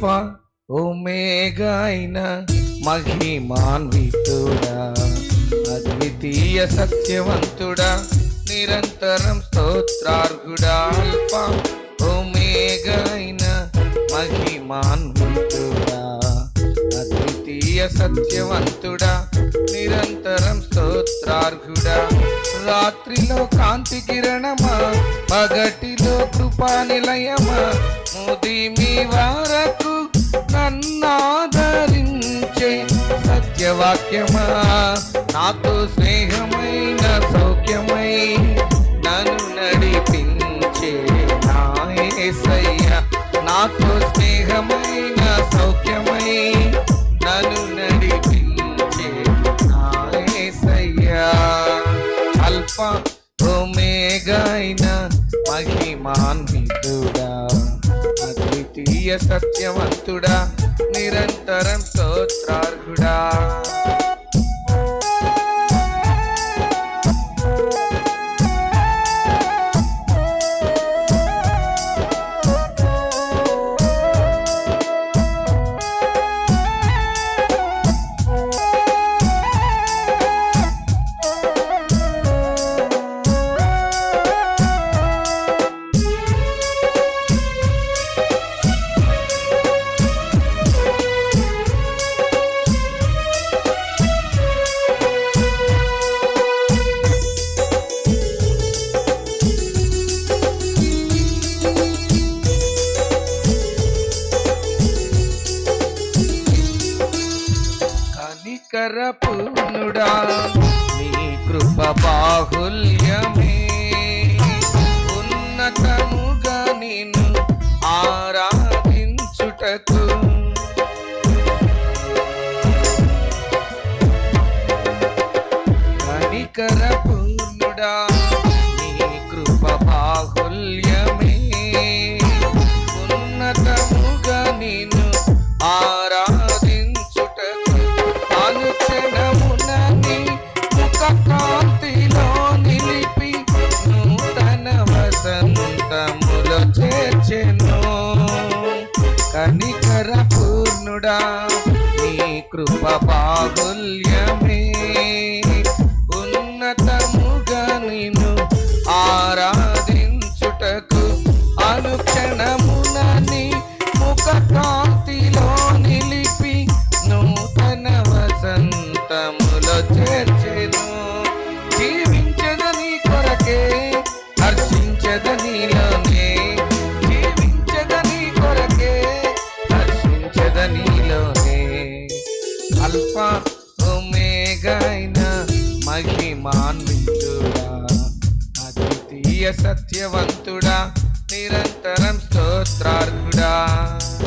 Alpha omega మహిమాన్వితుడా అద్వితీయ సత్యవంతుడా నిరంతరం స్తోత్రార్హుడా. Alpha omega మహిమాన్వితుడా అద్వితీయ సత్యవంతుడా నిరంతరం స్తోత్రార్హుడా. రాత్రిలో కాంతి కిరణమా పగటిలో కృపా నిలయమా ముదిమి వారకు వాక్యమా? నాతో స్నేహమైన సౌఖ్యమై నన్ను నడిపించే నా నాతో స్నేహమైన సౌఖ్యమై నన్ను నడిపించే నా అల్ప అల్ఫా ఓమేగైన మహిమాన్వితుడా. అద్వితీయ సత్యవంతుడా నిరంతరం స్తోత్రార్హుడా. పూర్ణుడా నీ కృప బాహుల్యమే. ఉన్నతము కృప బాహుల్యమే ఉన్నతముగా నిన్ను ఆరాధించుటకు అనుక్షణమునని ముఖ కాంతిలో నిలిపి నూతన వసంతములో చేర్చెను. జీవించదని కొరకే హర్షించదనిలోనే జీవించదని కొరకే హర్షించదని అల్ఫా ఒమేగైన మహిమాన్వితుడా అద్వితీయ సత్యవంతుడా నిరంతరం